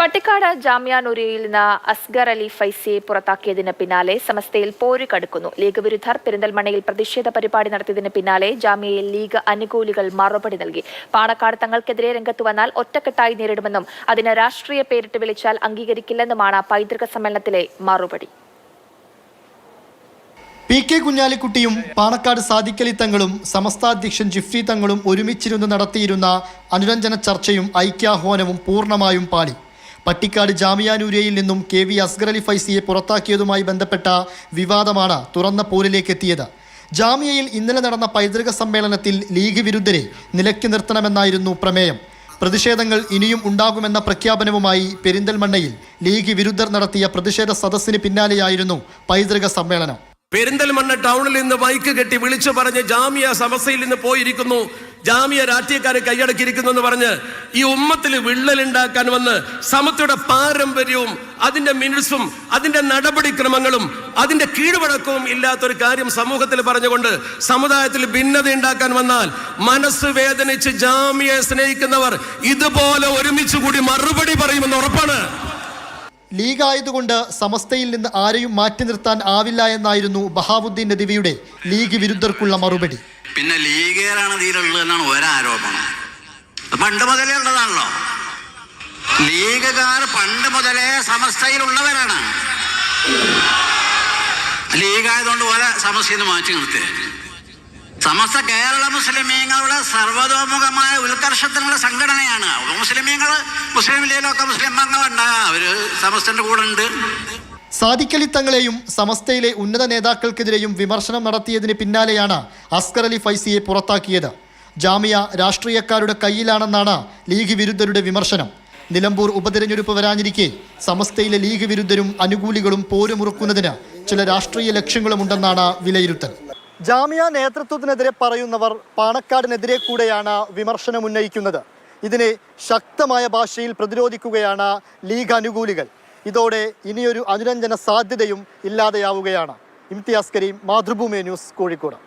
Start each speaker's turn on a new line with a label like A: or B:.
A: പട്ടിക്കാട് ജാമ്യ നൂരിയിൽ നിന്ന് അസ്ഗർ അലി ഫൈസിയെ പുറത്താക്കിയതിന് പിന്നാലെ സമസ്തയിൽ പോര് കടുക്കുന്നു. ലീഗ് വിരുദ്ധർ പെരിന്തൽമണ്ണയിൽ പ്രതിഷേധ പരിപാടി നടത്തിയതിന് പിന്നാലെ ജാമ്യയിൽ ലീഗ് അനുകൂലികൾ മറുപടി നൽകി. പാണക്കാട് തങ്ങൾക്കെതിരെ രംഗത്ത് വന്നാൽ ഒറ്റക്കെട്ടായി നേരിടുമെന്നും അതിന് രാഷ്ട്രീയ പേരിട്ട് വിളിച്ചാൽ അംഗീകരിക്കില്ലെന്നുമാണ് പൈതൃക സമ്മേളനത്തിലെ മറുപടി.
B: പി കെ കുഞ്ഞാലിക്കുട്ടിയും പാണക്കാട് സാദിക്കലി തങ്ങളും സമസ്താധ്യക്ഷൻ ജിഫ്രി തങ്ങളും ഒരുമിച്ചിരുന്ന് നടത്തിയിരുന്ന അനുരഞ്ജന ചർച്ചയും ഐക്യാഹ്വാനവും പൂർണമായും പാളി. പട്ടിക്കാട് ജാമിയാനൂരയിൽ നിന്നും കെ വി അസ്ഗർ അലി ഫൈസിയെ പുറത്താക്കിയതുമായി ബന്ധപ്പെട്ട വിവാദമാണ് തുറന്ന പോരിലേക്ക് എത്തിയത് ജാമിയയിൽ ഇന്നലെ നടന്ന പൈതൃക സമ്മേളനത്തിൽ ലീഗ് വിരുദ്ധരെ നിലയ്ക്ക് നിർത്തണമെന്നായിരുന്നു പ്രമേയം. പ്രതിഷേധങ്ങൾ ഇനിയും ഉണ്ടാകുമെന്ന പ്രഖ്യാപനവുമായി പെരിന്തൽമണ്ണയിൽ ലീഗ് വിരുദ്ധർ നടത്തിയ പ്രതിഷേധ സദസ്സിന് പിന്നാലെയായിരുന്നു പൈതൃക സമ്മേളനം.
C: പെരിന്തൽമണ്ണ ടൗണിൽ നിന്ന് ബൈക്ക് കെട്ടി വിളിച്ചു പറഞ്ഞ് ജാമിയ സമസ്യയിൽ നിന്ന് പോയിരിക്കുന്നു. ജാമിയ രാഷ്ട്രീയക്കാരെ കൈയടക്കിയിരിക്കുന്നു എന്ന് പറഞ്ഞ് ഈ ഉമ്മത്തിൽ വിള്ളലുണ്ടാക്കാൻ വന്ന് സമത്വയുടെ പാരമ്പര്യവും അതിന്റെ മിനിറ്റ്സും അതിന്റെ നടപടിക്രമങ്ങളും അതിന്റെ കീഴ്വഴക്കവും ഇല്ലാത്തൊരു കാര്യം സമൂഹത്തിൽ പറഞ്ഞുകൊണ്ട് സമുദായത്തിൽ ഭിന്നത ഉണ്ടാക്കാൻ വന്നാൽ മനസ്സ് വേദനിച്ച് ജാമിയെ സ്നേഹിക്കുന്നവർ ഇതുപോലെ ഒരുമിച്ച് കൂടി മറുപടി പറയുമെന്ന് ഉറപ്പാണ്.
B: ലീഗ് ആയതുകൊണ്ട് സമസ്തയിൽ നിന്ന് ആരെയും മാറ്റി നിർത്താൻ ആവില്ല എന്നായിരുന്നു ബഹാവുദ്ദീൻ നദിവിയുടെ ലീഗ് വിരുദ്ധർക്കുള്ള മറുപടി.
D: പിന്നെ ലീഗുകാരാണ് ഇതിലുള്ളതെന്നാണ് ഒരാരോപണം. പണ്ട് മുതലേ ഉള്ളതാണല്ലോ. ലീഗുകാർ പണ്ട് മുതലേ സമസ്തയിലുള്ളവരാണ്. ലീഗായതുകൊണ്ട് ഓരോ സമസ്യയിൽ മാറ്റി നിർത്തി. സമസ്ത കേരള മുസ്ലിമീങ്ങളുടെ സർവതോമുഖമായ ഉത്കർഷത്തിനുള്ള സംഘടനയാണ്. മുസ്ലിമീങ്ങൾ മുസ്ലിം ലീഗിലൊക്കെ മുസ്ലിം അംഗമുണ്ടാകാം അവർ സമസ്തന്റെ കൂടെ ഉണ്ട്.
B: സാദിഖലി തങ്ങളെയും സമസ്തയിലെ ഉന്നത നേതാക്കൾക്കെതിരെയും വിമർശനം നടത്തിയതിന് പിന്നാലെയാണ് അസ്കർ അലി ഫൈസിയെ പുറത്താക്കിയത്. ജാമിയ രാഷ്ട്രീയക്കാരുടെ കയ്യിലാണെന്നാണ് ലീഗ് വിരുദ്ധരുടെ വിമർശനം. നിലമ്പൂർ ഉപതെരഞ്ഞെടുപ്പ് വരാനിരിക്കെ സമസ്തയിലെ ലീഗ് വിരുദ്ധരും അനുകൂലികളും പോരുമുറുക്കുന്നതിന് ചില രാഷ്ട്രീയ ലക്ഷ്യങ്ങളുമുണ്ടെന്നാണ് വിലയിരുത്തൽ. ജാമിയ നേതൃത്വത്തിനെതിരെ പറയുന്നവർ പാണക്കാടിനെതിരെ കൂടെയാണ് വിമർശനം ഉന്നയിക്കുന്നത് ഇതിനെ ശക്തമായ ഭാഷയിൽ പ്രതിരോധിക്കുകയാണ് ലീഗ് അനുകൂലികൾ. ഇതോടെ ഇനിയൊരു അനുരഞ്ജന സാധ്യതയും ഇല്ലാതെയാവുകയാണ്. ഇംതിയാസ് കരീം മാതൃഭൂമി ന്യൂസ് കോഴിക്കോട്.